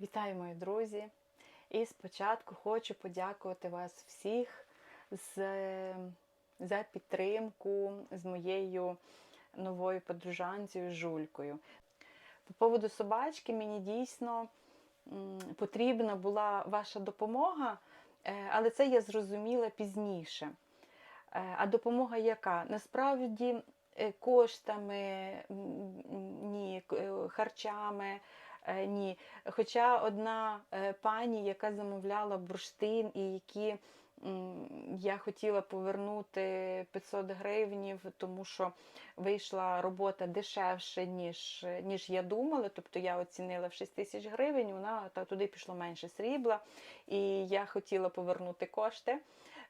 Вітаю, мої друзі! І спочатку хочу подякувати вас всіх з, за підтримку з моєю новою подружанцею Жулькою. По поводу собачки мені дійсно потрібна була ваша допомога, е, але це я зрозуміла пізніше. Е, А допомога яка? Насправді е, коштами, ні, харчами, ні. Хоча одна е, пані, яка замовляла бурштин і які я хотіла повернути 500 гривнів, тому що вийшла робота дешевше, ніж, ніж я думала. Тобто я оцінила в 6 тисяч гривень, вона та туди пішло менше срібла, і я хотіла повернути кошти.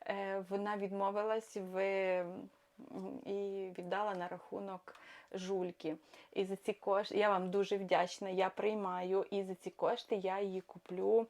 Е, Вона відмовилась в і віддала на рахунок жульки. І за ці кошти я вам дуже вдячна. Я приймаю, і за ці кошти я її куплю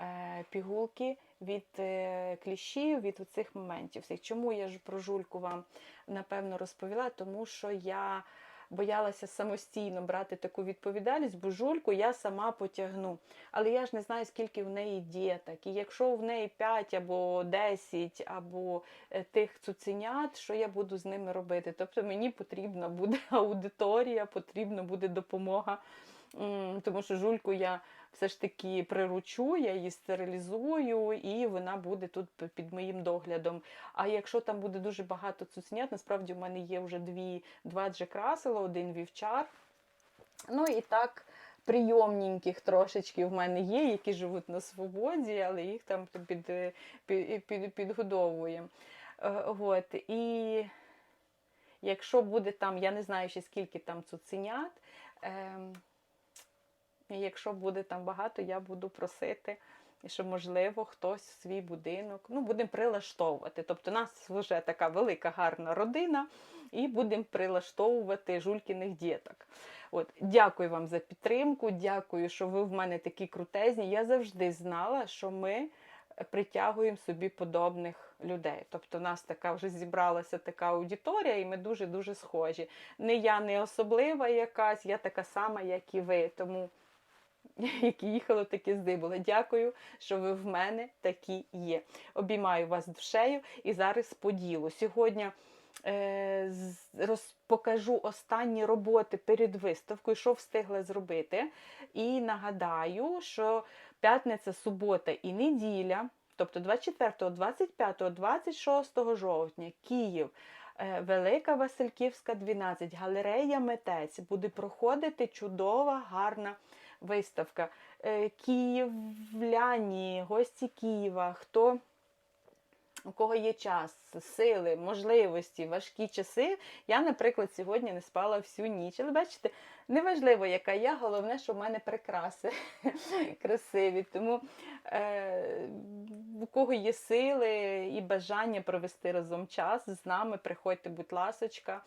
е, пігулки від е, кліщів, від цих моментів. Чому я ж про жульку вам напевно розповіла? Тому що я боялася самостійно брати таку відповідальність, бо жульку я сама потягну. Але я ж не знаю, скільки в неї діток. І якщо в неї 5 або 10, або е, тих цуценят, що я буду з ними робити? Тобто мені потрібна буде аудиторія, потрібна буде допомога. Тому що жульку я все ж таки приручу, я її стерилізую, і вона буде тут під моїм доглядом. А якщо там буде дуже багато цуценят, насправді в мене є вже дві, два джекрасела, один вівчар. Ну і так, прийомненьких трошечки в мене є, які живуть на свободі, але їх там під, під, під, підгодовуємо. Е, От. І якщо буде там, я не знаю ще скільки там цуценят. Якщо буде там багато, я буду просити, щоб, можливо, хтось свій будинок. Ну, будемо прилаштовувати. Тобто, у нас вже така велика гарна родина, і будемо прилаштовувати жулькіних діток. От, дякую вам за підтримку. Дякую, що ви в мене такі крутезні. Я завжди знала, що ми притягуємо собі подобних людей. Тобто, у нас така вже зібралася така аудиторія, і ми дуже дуже схожі. Не я не особлива якась, я така сама, як і ви. Тому які їхали, такі здибули. Дякую, що ви в мене такі є. Обіймаю вас душею і зараз по ділу. Сьогодні е, роз, покажу останні роботи перед виставкою, що встигла зробити. І нагадаю, що п'ятниця, субота і неділя, тобто 24, 25, 26 жовтня, Київ. Е, Велика Васильківська, 12, галерея Митець буде проходити чудова, гарна виставка. Е, Київляні, гості Києва, хто у кого є час, сили, можливості, важкі часи. Я, наприклад, сьогодні не спала всю ніч. Але бачите, неважливо, яка я, головне, що в мене прикраси красиві. Тому е, у кого є сили і бажання провести разом час з нами, приходьте, будь ласочка.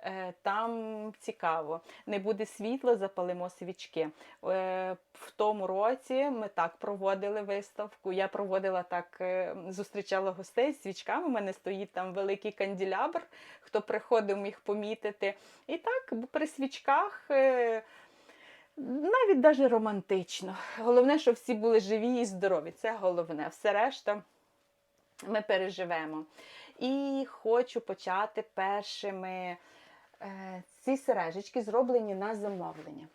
Е, Там цікаво, не буде світла, запалимо свічки. Е, В тому році ми так проводили виставку. Я проводила так, е, зустрічала гостей з свічками. У мене стоїть там великий канділябр, хто приходив, міг помітити. І так при свічках. Навіть даже романтично. Головне, щоб всі були живі і здорові. Це головне. Все решта ми переживемо. І хочу почати першими. Е, Ці сережечки зроблені на замовлення.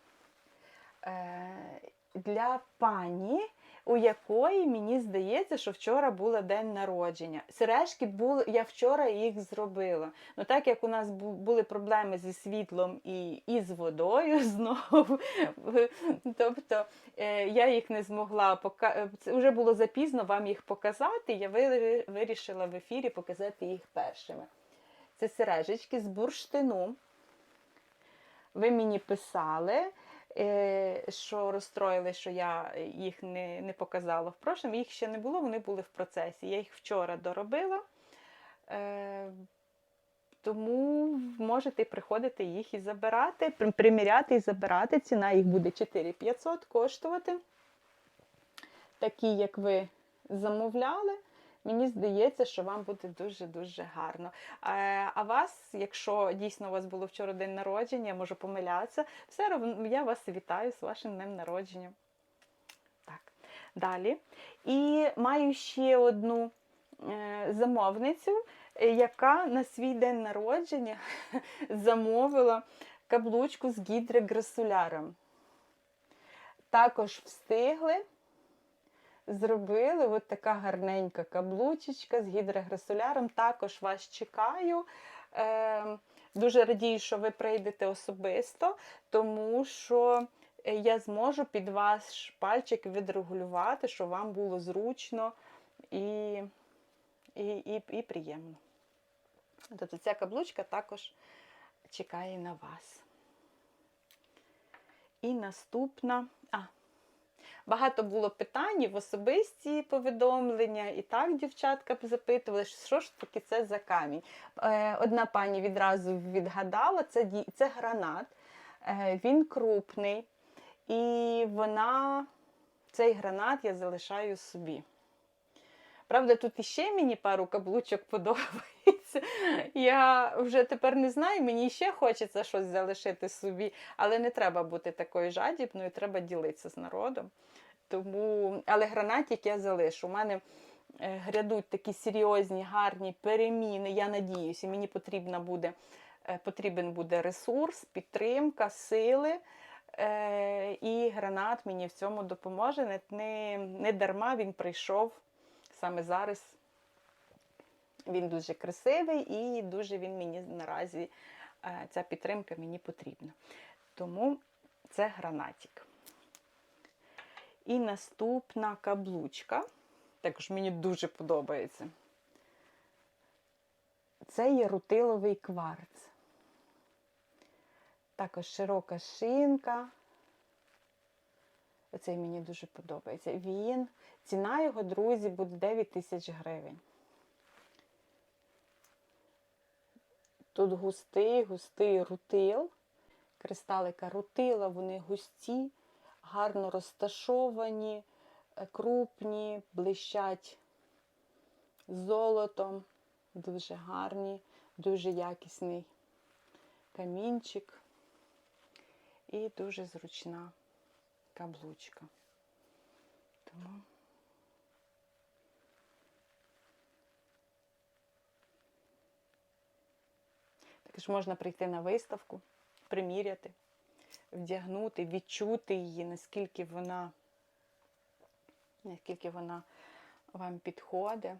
Е, Для пані, у якої мені здається, що вчора був день народження. Сережки були, я вчора їх зробила. Ну так як у нас були проблеми зі світлом і, і з водою знову, тобто е, я їх не змогла пока... Це вже було запізно вам їх показати. Я вирішила в ефірі показати їх першими. Це сережечки з бурштину. Ви мені писали, е, що розстроїли, що я їх не, не показала в прошлому. Їх ще не було, вони були в процесі. Я їх вчора доробила. Е, Тому можете приходити їх і забирати, приміряти і забирати. Ціна їх буде 4500 коштувати. Такі, як ви замовляли. Мені здається, що вам буде дуже-дуже гарно. Е, А вас, якщо дійсно у вас було вчора день народження, я можу помилятися, все одно я вас вітаю з вашим днем народження. далі. І маю ще одну е, замовницю, яка на свій день народження замовила каблучку з гідрограсуляром. Також встигли, зробили от така гарненька каблучечка з гідрограсуляром. Також вас чекаю. Е, Дуже радію, що ви прийдете особисто, тому що е, я зможу під ваш пальчик відрегулювати, щоб вам було зручно і, і, і, і приємно. Тобто ця каблучка також чекає на вас. І наступна. А, Багато було питань в особисті повідомлення, і так дівчатка запитували, що ж таки це за камінь. Е, Одна пані відразу відгадала, це, це гранат, Е, він крупний, і вона, цей гранат я залишаю собі. Правда, тут іще мені пару каблучок подобається. Я вже тепер не знаю, мені ще хочеться щось залишити собі, але не треба бути такою жадібною, треба ділитися з народом. Тому, але гранатик я залишу. У мене е, грядуть такі серйозні, гарні переміни. Я надіюся, мені потрібна буде, е, потрібен буде ресурс, підтримка, сили. Е, і гранат мені в цьому допоможе. Не, не, не дарма він прийшов саме зараз. Він дуже красивий і дуже він мені наразі, е, ця підтримка мені потрібна. Тому це гранатик. І наступна каблучка. Також мені дуже подобається. Це є рутиловий кварц. Також широка шинка. Оцей мені дуже подобається. Він, ціна його, друзі, буде 9 тисяч гривень. Тут густий, густий рутил. Кристалика рутила, вони густі, гарно розташовані, е, крупні, блищать золотом. Дуже гарні, дуже якісний камінчик і дуже зручна каблучка. Також можна прийти на виставку, приміряти, вдягнути, відчути її, наскільки вона, наскільки вона вам підходить.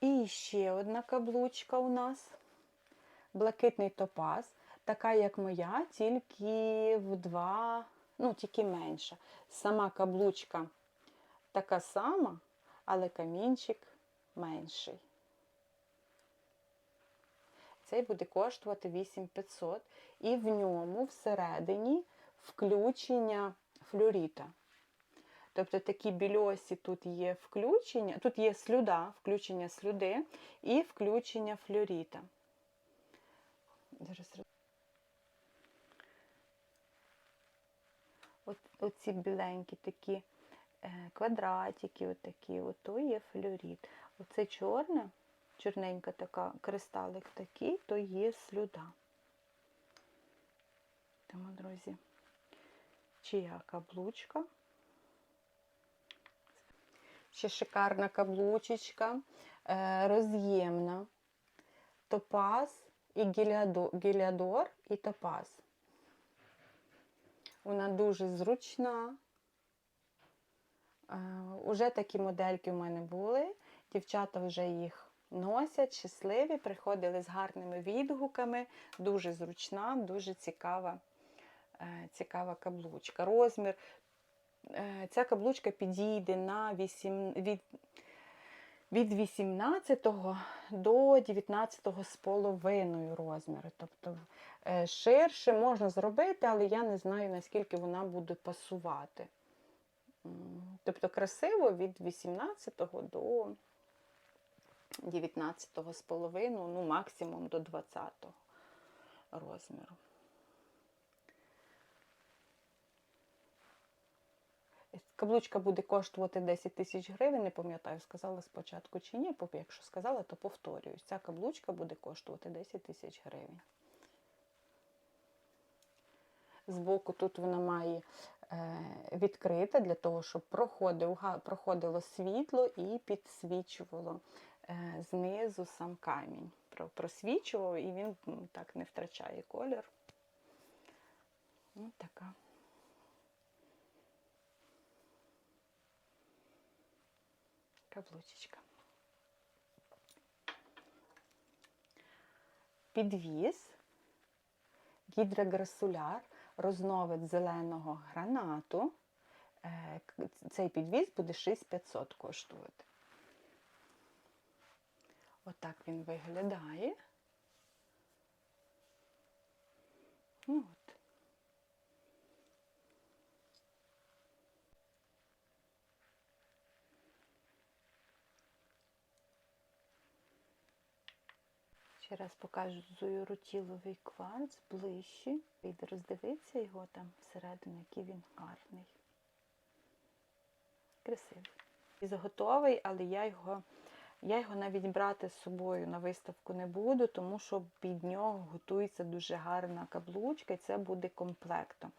І ще одна каблучка у нас блакитний топаз, така як моя, тільки в два, ну, тільки менша. Сама каблучка така сама, але камінчик менший. Цей буде коштувати 8500 і в ньому всередині включення флюоріта. Тобто такі більосі тут є включення, тут є слюда, включення слюди і включення флюоріта. От, оці біленькі такі е, квадратики, отакі, ото є флюоріт. Оце чорне, чорненька така кристалик такий, то є слюда. Тому, друзі, чия каблучка. Ще шикарна каблучечка, е, роз'ємна, топаз і гілядор і топаз. Вона дуже зручна. Е, Уже такі модельки у мене були. Дівчата вже їх носять, щасливі, приходили з гарними відгуками. Дуже зручна, дуже цікава, е, цікава каблучка. Розмір. е, Ця каблучка підійде на 8, від, від 18 до 19 з половиною розміру. Тобто е, ширше можна зробити, але я не знаю, наскільки вона буде пасувати. Тобто красиво від 18 до 19 з половиною, ну максимум до 20 розміру. Каблучка буде коштувати 10 тисяч гривень, не пам'ятаю, сказала спочатку чи ні. Якщо сказала, то повторююсь. Ця каблучка буде коштувати 10 тисяч гривень. Збоку тут вона має е, відкрита для того, щоб проходило світло і підсвічувало знизу сам камінь. Просвічував і він так не втрачає колір. Ось така. Каблучечка. Підвіз гідрограсуляр, розновид зеленого гранату. Е, Цей підвіз буде 6500 коштувати. Отак він виглядає. Ну, от. Ще раз покажу рутіловий кварц ближче. Вийде роздивитися його там всередину, який він гарний. Красивий. І заготовий, але я його, я його навіть брати з собою на виставку не буду, тому що під нього готується дуже гарна каблучка, і це буде комплектом.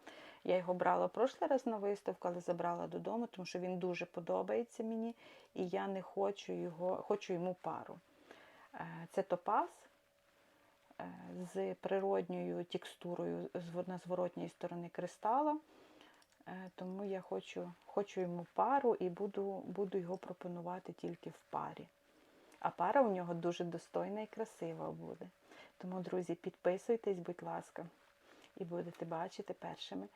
Я його брала прошлий раз на виставку, але забрала додому, тому що він дуже подобається мені, і я не хочу його, хочу йому пару. Е, Це топаз е, з природньою текстурою на зворотній сторони кристала. Е, Тому я хочу, хочу йому пару і буду, буду його пропонувати тільки в парі. А пара у нього дуже достойна і красива буде. Тому, друзі, підписуйтесь, будь ласка, і будете бачити першими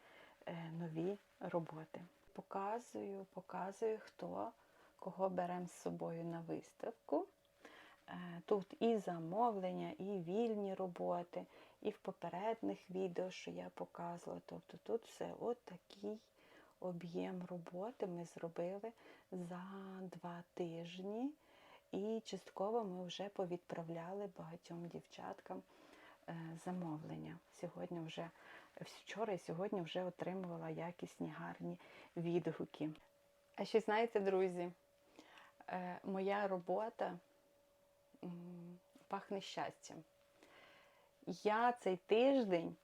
е, нові роботи. Показую, показую, хто кого беремо з собою на виставку. Е, Тут і замовлення, і вільні роботи, і в попередніх відео, що я показувала. Тобто тут все от об'єм роботи ми зробили за два тижні. І частково ми вже повідправляли багатьом дівчаткам е, замовлення. Сьогодні вже вчора і сьогодні вже отримувала якісні гарні відгуки. А ще знаєте, друзі, е, моя робота пахне щастям. Я цей тиждень,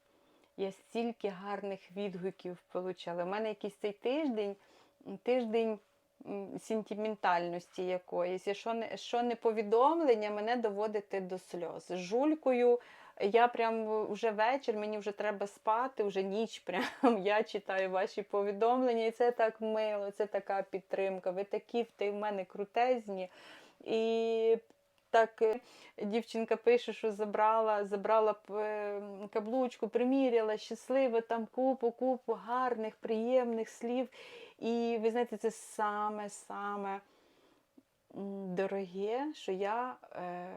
я стільки гарних відгуків отримала. У мене якийсь цей тиждень, тиждень сентиментальності якоїсь. І що не, що не повідомлення, мене доводити до сльоз. Жулькою я прям вже вечір, мені вже треба спати, вже ніч прям. Я читаю ваші повідомлення, і це так мило, це така підтримка. Ви такі в мене крутезні. І так е, дівчинка пише, що забрала, забрала е, каблучку, приміряла, щаслива, там купу, купу гарних, приємних слів. І ви знаєте, це саме-саме дороге, що я е,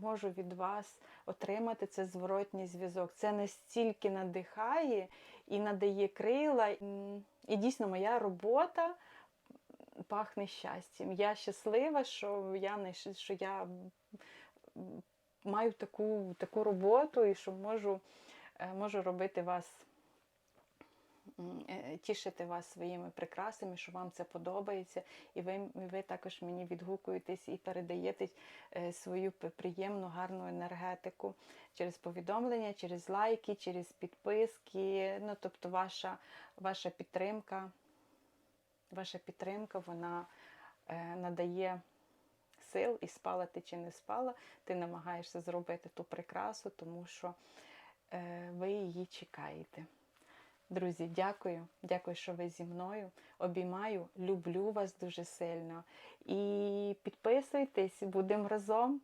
можу від вас отримати це зворотній зв'язок. Це настільки надихає і надає крила. І дійсно моя робота пахне щастям. Я щаслива, що я що я маю таку, таку роботу і що можу, е, можу робити вас. е, Тішити вас своїми прикрасами, що вам це подобається, і ви, ви також мені відгукуєтесь і передаєте е, свою приємну, гарну енергетику через повідомлення, через лайки, через підписки. Ну, тобто, ваша, ваша підтримка ваша підтримка вона е, надає сил і спала ти чи не спала, ти намагаєшся зробити ту прикрасу, тому що е, ви її чекаєте. Друзі, дякую, дякую, що ви зі мною. Обіймаю, люблю вас дуже сильно. І підписуйтесь, будемо разом.